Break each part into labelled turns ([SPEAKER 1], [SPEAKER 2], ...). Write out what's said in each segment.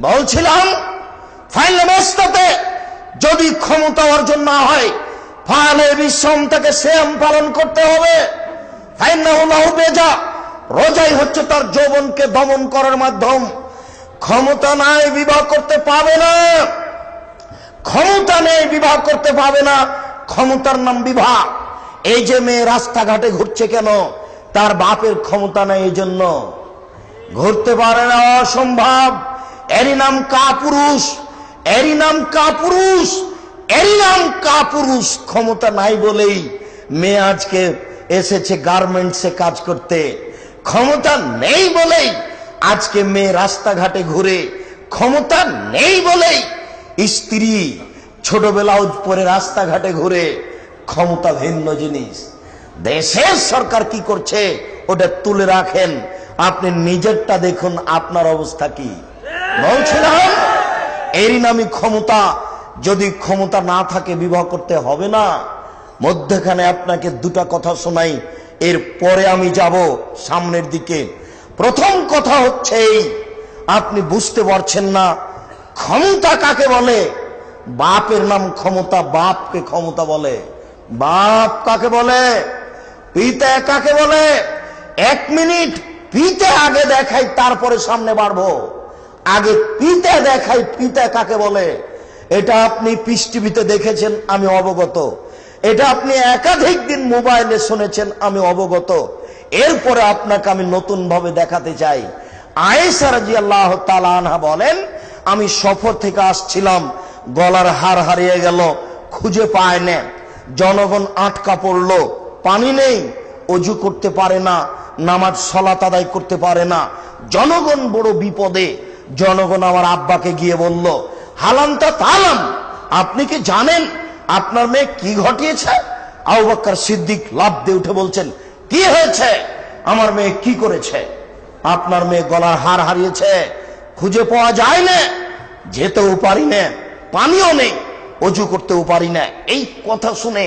[SPEAKER 1] বলছিলাম ফাইনাল ম্যাচটাতে যদি ক্ষমতা অর্জন না হয় ফালে বিশ্রাম তাকে শ্যাম পালন করতে হবে। বেজা, রোজাই হচ্ছে তার যৌবনকে দমন করার মাধ্যম। ক্ষমতা নাই, বিবাহ করতে পাবে না। ক্ষমতা নেই, বিবাহ করতে পাবে না। ক্ষমতার নাম বিবাহ। এই যে মেয়ে রাস্তাঘাটে ঘুরছে কেন? তার বাপের ক্ষমতা নেই এই জন্য ঘুরতে পারে না, অসম্ভব। এরই নাম কাপুরুষ, এরই নাম কাপুরুষ, এরই নাম কাপুরুষ। ক্ষমতা নাই বলেই মেয়ে আজকে এসেছে গার্মেন্টসে কাজ করতে। ক্ষমতা নেই বলেই আজকে মেয়ে রাস্তাঘাটে ঘুরে। ক্ষমতা নেই বলেই স্ত্রী ছোটবেলাও পরে রাস্তাঘাটে ঘুরে। ক্ষমতা ভিন্ন জিনিস। দেশের সরকার কি করছে, ওটা তুলে রাখেন। আপনি নিজেরটা দেখুন, আপনার অবস্থা কি? বলছিলাম, এরই নামই ক্ষমতা। যদি ক্ষমতা না থাকে, বিবাহ করতে হবে না। মধ্যখানে আপনাকে দুটা কথা শোনাই এর পরে আমি যাব সামনের দিকে। প্রথম কথা হচ্ছে এই, আপনি বুঝতে পারছেন না, ক্ষমতা কাকে বলে? বাপের নাম ক্ষমতা, বাপকে ক্ষমতা বলে। বাপ কাকে বলে? পিতা কাকে বলে? এক মিনিট, পিতা আগে দেখাই, তারপরে সামনে বাড়বো। আগে পিতা দেখাই, পিতা কাকে বলে? এটা আপনি পিস টিভিতে দেখেছেন, আমি অবগত। এটা আপনি একাধিক দিন মোবাইলে শুনেছেন, আমি অবগত। এরপরে আপনাকে আমি নতুন ভাবে দেখাতে চাই। আল্লাহ আনহা বলেন, আমি সফর থেকে আসছিলাম, গলার হার হারিয়ে গেল, খুঁজে পায় না। জনগণ আটকা পড়ল, পানি নেই, অজু করতে পারে না, নামাজ সলাত আদায় করতে পারে না। জনগণ বড় বিপদে জনগণ আমার আব্বাকে গিয়ে বলল হালামটা তালাম, আপনি কি জানেন আপনার মেয়ে কি ঘটিয়েছে? আবু বকর সিদ্দিক লাভ দিয়ে উঠে বলছেন, কি হয়েছে? আমার মেয়ে কি করেছে? আপনার মেয়ে গলার হার হারিয়েছে, খুঁজে পাওয়া যায় না, যেতেও পারি না, পানিও নেই, অজু করতেও পারি না। এই কথা শুনে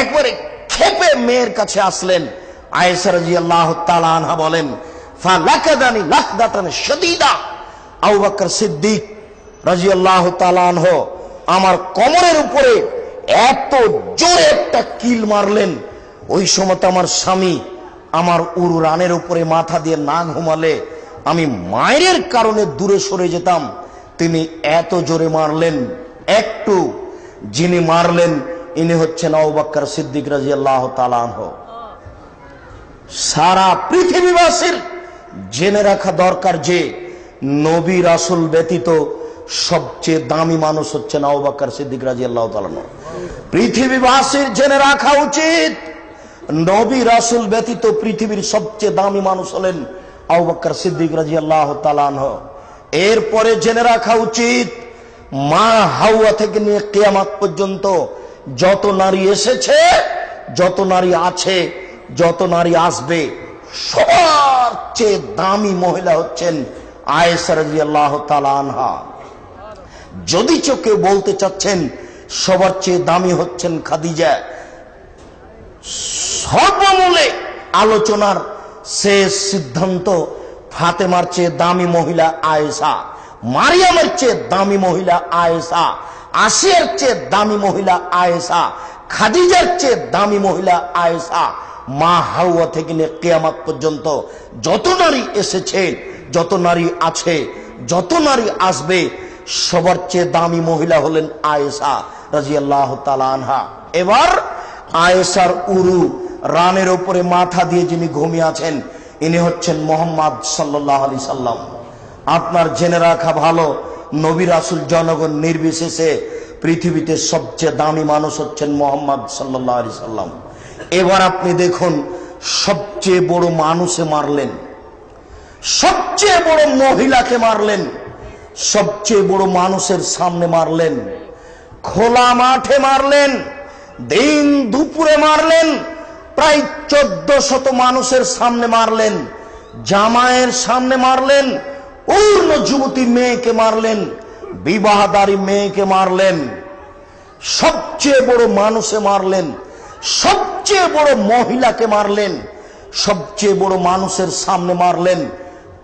[SPEAKER 1] একবারে খেপে মেয়ের কাছে আসলেন। আয়েশা রাদিয়াল্লাহু তাআলা আনহা বলেন, ফালাকাদানি লাকদাতান শাদীদা। আবু বকর সিদ্দিক রাদিয়াল্লাহু তাআলা আনহু আমার কোমরের উপরে এত জোরে একটা কিল মারলেন। ওই সময় আমার স্বামী আমার উরু রানের উপরে মাথা দিয়ে না ঘুমালে আমি মায়ের কারণে দূরে সরে যেতাম। তিনি এত জোরে মারলেন, একটু যিনি মারলেন, ইনি হচ্ছেন আবাক্কর সিদ্দিক রাজি আল্লাহ তালাহ সারা পৃথিবীবাসীর জেনে রাখা দরকার যে নবী রাসুল ব্যতীত সবচেয়ে দামি মানুষ হচ্ছেন আবাক্কর সিদ্দিক রাজি আল্লাহ তালাহ পৃথিবীবাসীর জেনে রাখা উচিত, নবী রাসুল ব্যতীত পৃথিবীর সবচেয়ে দামি মানুষ হলেন আবাক্কর সিদ্দিক রাজি আল্লাহ তালাহ এরপরে জেনে রাখা উচিত, মা হাওয়া থেকে নিয়ে কেয়ামাত পর্যন্ত যত নারী এসেছে, যত নারী আছে, যত নারী আসবে, সবার চেয়ে দামি মহিলা হচ্ছেন যদি চোখে বলতে চাচ্ছেন, সবার চেয়ে দামি হচ্ছেন খাদিজা। সর্বমূলে আলোচনার শেষ সিদ্ধান্ত ফাতেমার চেয়ে দামি মহিলা আয়েশা, মারিয়ামের চেয়ে দামি মহিলা আয়েশা, আসিয়ার চেয়ে দামি মহিলা আয়েশা, খাদিজার চেয়ে দামি মহিলা আয়েশা। মা হাওয়া থেকে নিয়ে কেয়ামাত পর্যন্ত যত নারী এসেছে যত নারী আছে, যত নারী আসবে, সবার চেয়ে দামি মহিলা হলেন আয়েশা রাজি আল্লাহ আনহা। এবার আয়েশার উরু রানের উপরে মাথা দিয়ে যিনি ঘুমিয়ে আছেন, ইনি হচ্ছেন মোহাম্মদ সাল্লাহ আলি সাল্লাম। আপনার জেনে রাখা ভালো, নবী রাসুল জনগণ নির্বিশেষে পৃথিবীতে সবচেয়ে দামি মানুষ হচ্ছেন মোহাম্মদ সাল্লাহ আলি সাল্লাম। এবার আপনি দেখুন, সবচেয়ে বড় মানুষে মারলেন সবচেয়ে বড় মহিলাকে মারলেন, সবচেয়ে বড় মানুষের সামনে মারলেন, খোলা মাঠে মারলেন, দিন দুপুরে মারলেন, প্রায় চোদ্দ শত মানুষের সামনে মারলেন জামায়ের সামনে মারলেন পূর্ণ যুবতী মেয়েকে মারলেন, বিবাহদারী মেয়েকে মারলেন, সবচেয়ে বড় মানুষে মারলেন, সবচেয়ে বড় মহিলাকে মারলেন, সবচেয়ে বড় মানুষের সামনে মারলেন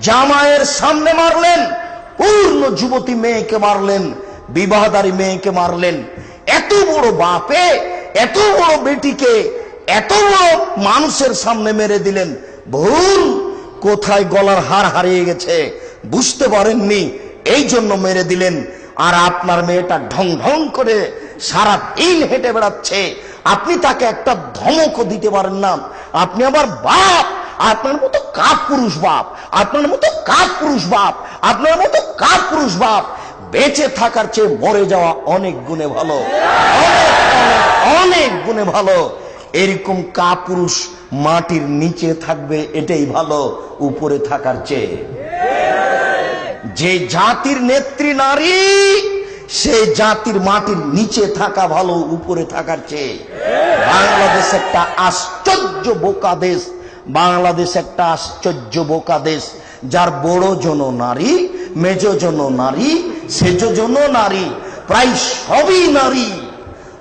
[SPEAKER 1] জামায়ের সামনে মারলেন, পূর্ণ যুবতী মেয়েকে মারলেন, বিবাহদারী মেয়েকে মারলেন। এত বড় বাপে, এত বড় বেটিকে, এত বড় মানুষের সামনে মেরে দিলেন। ভুল কোথায় গলার হার হারিয়ে গেছে, বুঝতে পারেননি, এই জন্য মেরে দিলেন। আর আপনার মেয়েটা ঢং ঢং করে সারা দিন হেঁটে বেড়াচ্ছে। আপনি তাকে একটা ধমকও দিতে পারেন না। আপনি আবার বাপ আপনার মতো কাপ পুরুষ বাপ আপনার মতো কাপ পুরুষ বাপ আপনার মতো কাপ পুরুষ বাপ বেঁচে থাকার চেয়ে মরে যাওয়া অনেক গুণে ভালো। অনেক, গুণে ভালো। এরকম কাপুরুষ মাটির নিচে থাকবে এটাই ভালো উপরে থাকার চেয়ে। যে জাতির নেত্রী নারী সেই জাতির মাটির নিচে থাকা ভালো উপরে থাকার চেয়ে। বাংলাদেশ একটা আশ্চর্য বোকা দেশ। বাংলাদেশ একটা আশ্চর্য বোকা দেশ। যার বড় জন নারী, মেজ জন নারী, সেজ জন নারী, প্রায় সবই নারী।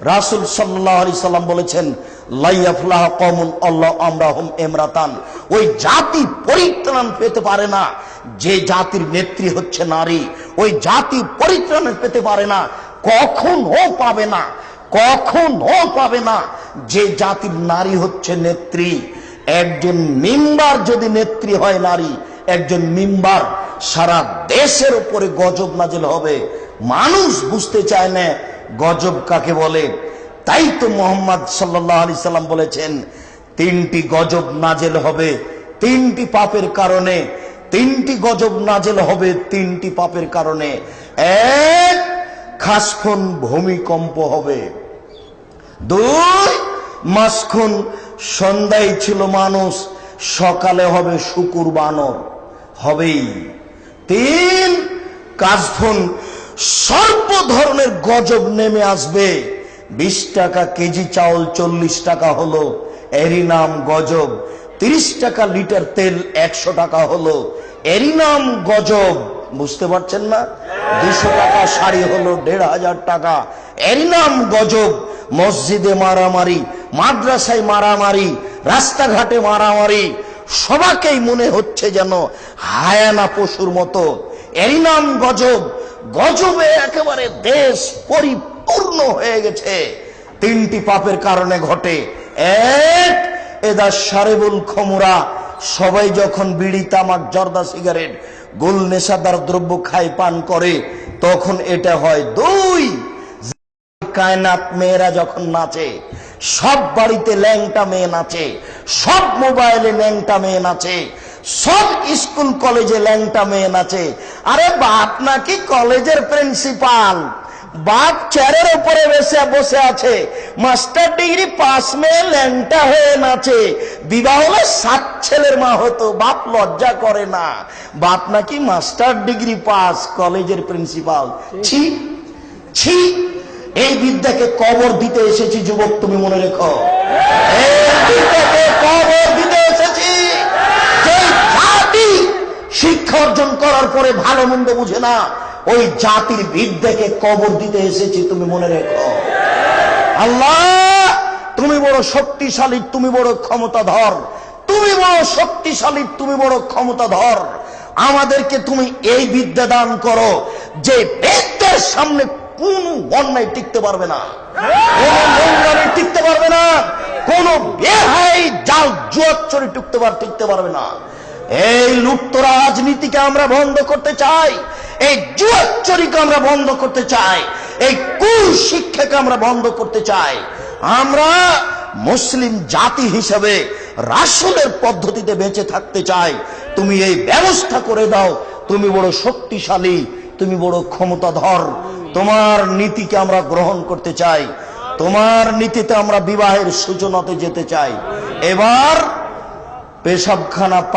[SPEAKER 1] রাসুল সাল্লাহ সাল্লাম বলেছেন লাইয়াফলাহ কমন আল্লাহ আমরা এমরাতান ওই জাতি পরিত্রাণ পেতে পারে না। যে জাতির নেত্রী হচ্ছে নারী, ওই জাতি পরিত্রাণ পেতে পারে না। কখনো পাবে না, কখনো পাবে না। যে জাতির নারী হচ্ছে নেত্রী একজন মিম্বার যদি নেত্রী হয় নারী, একজন মিম্বার সারা দেশের উপরে গজব নাজেল হবে। মানুষ বুঝতে চায় না গজব কাকে বলে। তাই তো মোহাম্মদ সাল্লাহ আলি সাল্লাম বলেছেন, তিনটি গজব নাজেল হবে তিনটি পাপের কারণে। তিনটি গজব নাজেল হবে তিনটি পাপের কারণে। এক, খাসখন ভূমিকম্প হবে। দুই, মাসখন সন্ধ্যায় ছিল মানুষ, সকালে হবে শুকুর বানর হবেই। তিন কাজফোন সর্ব ধরনের গজব নেমে আসবে। বিশ টাকা কেজি চাউল চল্লিশ টাকা হলো। এরই নাম গজব। তিরিশ টাকা লিটার তেল একশো টাকা হলো। এরই নাম গজব। বুঝতে পারছেন না? দুশো টাকা শাড়ি হলো, দেড় হাজার টাকা। এরই নাম গজব। মসজিদে মারামারি মাদ্রাসায় মারামারি, রাস্তাঘাটে মারামারি, সবাকেই মনে হচ্ছে যেন হায়ানা পশুর মতো। এরই নাম গজব। গজবে একেবারে দেশ পরিপূর্ণ হয়ে গেছে। তিনটি পাপের কারণে ঘটে। এক, এদা সারেবুল খমুরা। সবাই যখন বিড়ি, তামাক, জর্দা, সিগারেট, গোল, নেশাদার দ্রব্য খায়, পান করে, তখন এটা হয় দুই। কায়নাত মেয়েরা যখন নাচে, সব বাড়িতে ল্যাংটা মেয়ে নাচে, সব মোবাইলে ল্যাংটা মেয়ে নাচে, সব স্কুল কলেজে ল্যাংটা মেয়ে নাচে, আরে বাপ নাকি কলেজের প্রিন্সিপাল, বাপ চেয়ারের উপরে বসে বসে আছে, মাস্টার ডিগ্রি পাস মেয়ে ল্যাংটা হয়ে নাচে, বিবাহ হলে সাত ছেলের মা হতো, বাপ লজ্জা করে না, বাপ নাকি মাস্টার ডিগ্রি পাস কলেজের প্রিন্সিপাল, ছি ছি। এই বিদ্যাকে কবর দিতে এসেছি, যুবক, তুমি মনে রেখো। কবর দিতে এসেছি। শিক্ষা অর্জন করার পরে ভালো মন্দ বুঝে না, ওই জাতির বিদ্যাকে কবর দিতে এসেছি, তুমি মনে রেখো। আল্লাহ, তুমি বড় শক্তিশালী, তুমি বড় ক্ষমতাধর। তুমি বড় শক্তিশালী, তুমি বড় ক্ষমতাধর। আমাদেরকে তুমি এই বিদ্যা দান করো, যে বিদ্যার সামনে কোন অন্যায় টিকতে পারবে না। টিকতে পারবে না। কোন বেহাই, জাল জুয়াচ্চরি টিকতে পার টিকতে পারবে না। এই লুপ্ত রাজনীতিকে আমরা বন্ধ করতে চাই। এই জুয়াচ্চরিকে আমরা বন্ধ করতে চাই। এই কুশিক্ষাকে আমরা বন্ধ করতে চাই। আমরা মুসলিম জাতি হিসেবে রাসুলের পদ্ধতিতে বেঁচে থাকতে চাই। তুমি এই ব্যবস্থা করে দাও। তুমি বড় শক্তিশালী, তুমি বড় ক্ষমতাধর। তোমার নীতিকে আমরা গ্রহণ করতে চাই। তোমার নীতিতে আমরা বিবাহের সূচনাতে যেতে চাই। এবার পেশাবখানা